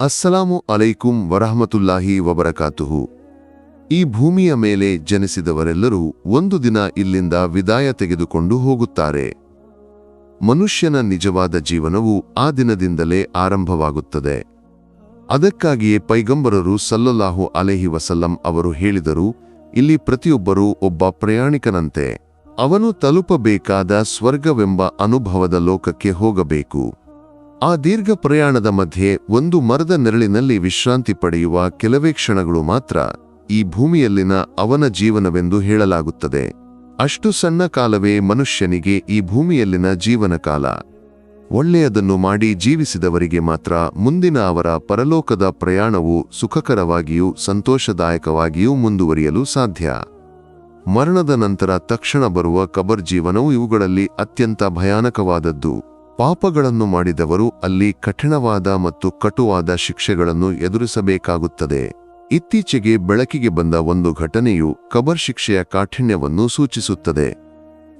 ಅಸ್ಸಲಾಮು ಅಲೈಕುಂ ವರಹಮತುಲ್ಲಾಹಿ ವಬರಕಾತುಹು. ಈ ಭೂಮಿಯ ಮೇಲೆ ಜನಿಸಿದವರೆಲ್ಲರೂ ಒಂದು ದಿನ ಇಲ್ಲಿಂದ ವಿದಾಯ ತೆಗೆದುಕೊಂಡು ಹೋಗುತ್ತಾರೆ. ಮನುಷ್ಯನ ನಿಜವಾದ ಜೀವನವು ಆ ದಿನದಿಂದಲೇ ಆರಂಭವಾಗುತ್ತದೆ. ಅದಕ್ಕಾಗಿಯೇ ಪೈಗಂಬರರು ಸಲ್ಲಲ್ಲಾಹು ಅಲೆಹಿ ವಸಲ್ಲಂ ಅವರು ಹೇಳಿದರು, ಇಲ್ಲಿ ಪ್ರತಿಯೊಬ್ಬರೂ ಒಬ್ಬ ಪ್ರಯಾಣಿಕನಂತೆ. ಅವನು ತಲುಪಬೇಕಾದ ಸ್ವರ್ಗವೆಂಬ ಅನುಭವದ ಲೋಕಕ್ಕೆ ಹೋಗಬೇಕು. ಆ ದೀರ್ಘ ಪ್ರಯಾಣದ ಮಧ್ಯೆ ಒಂದು ಮರದ ನೆರಳಿನಲ್ಲಿ ವಿಶ್ರಾಂತಿ ಪಡೆಯುವ ಕೆಲವೇ ಕ್ಷಣಗಳು ಮಾತ್ರ ಈ ಭೂಮಿಯಲ್ಲಿನ ಅವನ ಜೀವನವೆಂದು ಹೇಳಲಾಗುತ್ತದೆ. ಅಷ್ಟು ಸಣ್ಣ ಕಾಲವೇ ಮನುಷ್ಯನಿಗೆ ಈ ಭೂಮಿಯಲ್ಲಿನ ಜೀವನ ಕಾಲ. ಒಳ್ಳೆಯದನ್ನು ಮಾಡಿ ಜೀವಿಸಿದವರಿಗೆ ಮಾತ್ರ ಮುಂದಿನ ಅವರ ಪರಲೋಕದ ಪ್ರಯಾಣವು ಸುಖಕರವಾಗಿಯೂ ಸಂತೋಷದಾಯಕವಾಗಿಯೂ ಮುಂದುವರಿಯಲು ಸಾಧ್ಯ. ಮರಣದ ನಂತರ ತಕ್ಷಣ ಬರುವ ಕಬರ್ ಜೀವನವು ಇವುಗಳಲ್ಲಿ ಅತ್ಯಂತ ಭಯಾನಕವಾದದ್ದು. ಪಾಪಗಳನ್ನು ಮಾಡಿದವರು ಅಲ್ಲಿ ಕಠಿಣವಾದ ಮತ್ತು ಕಟುವಾದ ಶಿಕ್ಷೆಗಳನ್ನು ಎದುರಿಸಬೇಕಾಗುತ್ತದೆ. ಇತ್ತೀಚೆಗೆ ಬೆಳಕಿಗೆ ಬಂದ ಒಂದು ಘಟನೆಯು ಕಬರ್ ಶಿಕ್ಷೆಯ ಕಾಠಿಣ್ಯವನ್ನು ಸೂಚಿಸುತ್ತದೆ.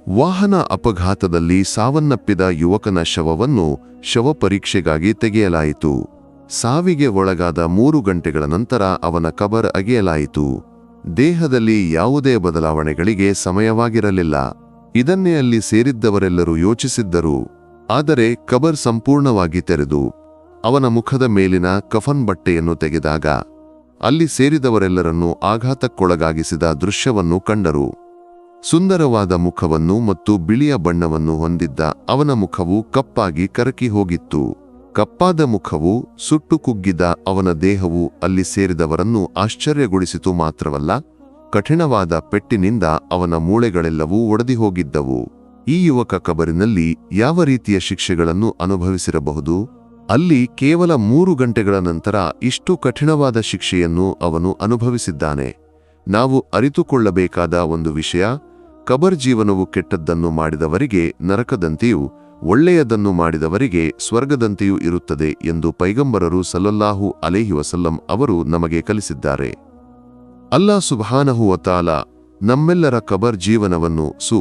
ವಾಹನ ಅಪಘಾತದಲ್ಲಿ ಸಾವನ್ನಪ್ಪಿದ ಯುವಕನ ಶವವನ್ನು ಶವ ಪರೀಕ್ಷೆಗಾಗಿ ತೆಗೆಯಲಾಯಿತು. ಸಾವಿಗೆ ಒಳಗಾದ ಮೂರು ಗಂಟೆಗಳ ನಂತರ ಅವನ ಕಬರ್ ಅಗೆಯಲಾಯಿತು. ದೇಹದಲ್ಲಿ ಯಾವುದೇ ಬದಲಾವಣೆಗಳಿಗೆ ಸಮಯವಾಗಿರಲಿಲ್ಲ. ಇದನ್ನೇ ಅಲ್ಲಿ ಸೇರಿದ್ದವರೆಲ್ಲರೂ ಯೋಚಿಸಿದ್ದರು. ಆದರೆ ಕಬರ್ ಸಂಪೂರ್ಣವಾಗಿ ತೆರೆದು ಅವನ ಮುಖದ ಮೇಲಿನ ಕಫನ್ ಬಟ್ಟೆಯನ್ನು ತೆಗೆದಾಗ ಅಲ್ಲಿ ಸೇರಿದವರೆಲ್ಲರನ್ನೂ ಆಘಾತಕ್ಕೊಳಗಾಗಿಸಿದ ದೃಶ್ಯವನ್ನು ಕಂಡರು. ಸುಂದರವಾದ ಮುಖವನ್ನು ಮತ್ತು ಬಿಳಿಯ ಬಣ್ಣವನ್ನು ಹೊಂದಿದ್ದ ಅವನ ಮುಖವು ಕಪ್ಪಾಗಿ ಕರಕಿ ಹೋಗಿತ್ತು. ಕಪ್ಪಾದ ಮುಖವು ಸುಟ್ಟು ಕುಗ್ಗಿದ ಅವನ ದೇಹವು ಅಲ್ಲಿ ಸೇರಿದವರನ್ನು ಆಶ್ಚರ್ಯಗೊಳಿಸಿತು ಮಾತ್ರವಲ್ಲ, ಕಠಿಣವಾದ ಪೆಟ್ಟಿನಿಂದ ಅವನ ಮೂಳೆಗಳೆಲ್ಲವೂ ಒಡೆದಿ ಹೋಗಿದ್ದವು ಈ ಯುವಕ ಕಬರಿನಲ್ಲಿ ಯಾವ ರೀತಿಯ ಶಿಕ್ಷೆಗಳನ್ನು ಅನುಭವಿಸಿರಬಹುದು? ಅಲ್ಲಿ ಕೇವಲ ಮೂರು ಗಂಟೆಗಳ ನಂತರ ಇಷ್ಟು ಕಠಿಣವಾದ ಶಿಕ್ಷೆಯನ್ನು ಅವನು ಅನುಭವಿಸಿದ್ದಾನೆ. ನಾವು ಅರಿತುಕೊಳ್ಳಬೇಕಾದ ಒಂದು ವಿಷಯ, ಕಬರ್ ಜೀವನವು ಕೆಟ್ಟದ್ದನ್ನು ಮಾಡಿದವರಿಗೆ ನರಕದಂತೆಯೂ, ಒಳ್ಳೆಯದನ್ನು ಮಾಡಿದವರಿಗೆ ಸ್ವರ್ಗದಂತೆಯೂ ಇರುತ್ತದೆ ಎಂದು ಪೈಗಂಬರರು ಸಲ್ಲಲ್ಲಾಹು ಅಲೇಹಿ ವಸಲ್ಲಂ ಅವರು ನಮಗೆ ಕಲಿಸಿದ್ದಾರೆ. ಅಲ್ಲಾ ಸುಬಾನಹುವತಾಲ ನಮ್ಮೆಲ್ಲರ ಕಬರ್ ಜೀವನವನ್ನು ಸು